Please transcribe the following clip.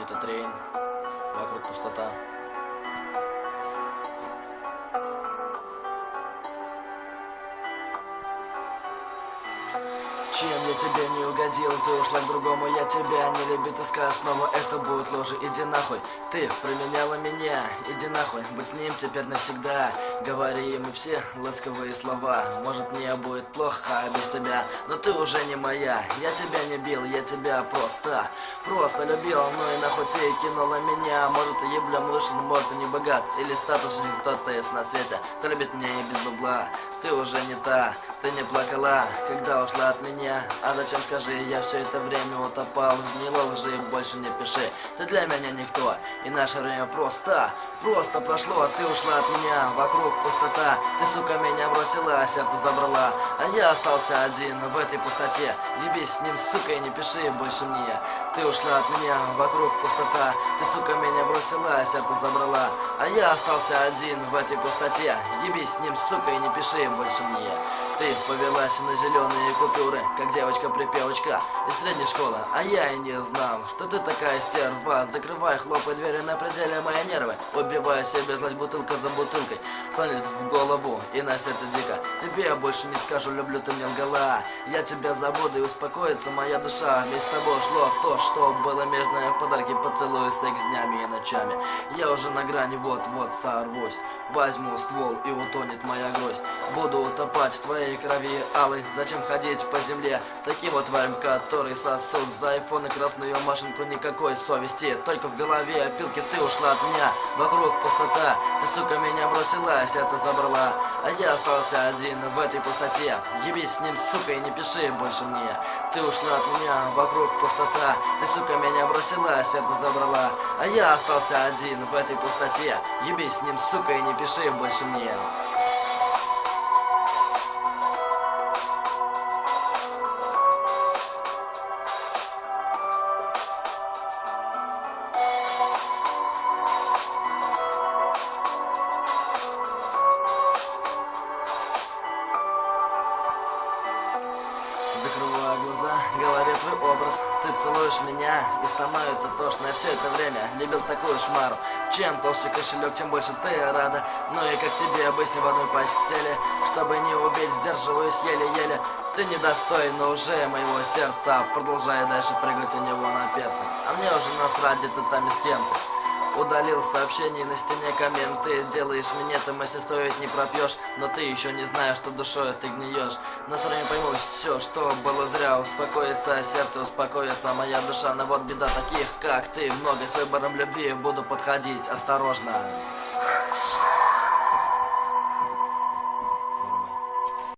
Это трейн. Вокруг пустота. Чем я тебе не угодил, ты ушла к другому, я тебя не любит и скажешь снова, это будет ложь, иди нахуй. Ты променяла меня, иди нахуй, быть с ним теперь навсегда Говори ему все ласковые слова, может мне будет плохо без тебя Но ты уже не моя, я тебя не бил, я тебя просто, просто любил. Ну и нахуй ты кинула меня, может и еблем выше, может и не богат. Или статусный кто-то есть на свете, кто любит меня и без бабла. Ты уже не та, ты не плакала, когда ушла от меня. А зачем скажи, я все это время утопал? В гнилой лжи Больше не пиши, ты для меня никто И наше время просто, просто прошло А ты ушла от меня, вокруг пустота. Ты, сука, меня бросила, а сердце забрала. А я остался один в этой пустоте. Ебись с ним, сука, и не пиши больше мне. Ты ушла от меня, вокруг пустота. Ты, сука, меня бросила, а сердце забрала А я остался один в этой пустоте Ебись с ним, сука, и не пиши больше мне ты повелась на зеленые купюры, как девочка-припевочка из средней школы, а я и не знал, что ты такая стерва. Закрывай, хлопай двери на пределе мои нервы, убивая себе злость бутылка за бутылкой, слонит в голову и на сердце дико. Тебе я больше не скажу, люблю ты мне лгала. Я тебя забуду и успокоится моя душа, ведь с тобой шло то, что было межное, подарки, поцелуи, секс днями и ночами. Я уже на грани, вот-вот сорвусь, возьму ствол и утонет моя гроздь. Буду утопать в твоей крови алый. Зачем ходить по земле? Таким вот тварям, которые сосут За айфон и красную машинку никакой совести. Только в голове опилки ты ушла от меня. Вокруг пустота, ты, сука, меня бросила, сердце забрала. А я остался один в этой пустоте. Ебись с ним, сука, и не пиши больше мне. Ты ушла от меня, вокруг пустота. Ты, сука, меня бросила, сердце забрала. А я остался один в этой пустоте. Ебись с ним, сука, и не пиши больше мне голове твой образ. Ты целуешь меня и становится тошно. Я все это время любил такую шмару. Чем толще кошелек, тем больше ты рада. Ну и как тебе не в одной постели? Чтобы не убить, сдерживаюсь еле-еле. Ты недостойна уже моего сердца. Продолжая дальше прыгать у него на перце. А мне уже насрать, где ты там и с кем ты Удалил сообщение на стене комменты. Делаешь ты мысли стоит не пропьешь Но ты еще не знаешь, что душой ты гниешь со временем пойму все, что было зря. Успокоится сердце, успокоится моя душа. Но вот беда таких, как ты. Много с выбором любви буду подходить осторожно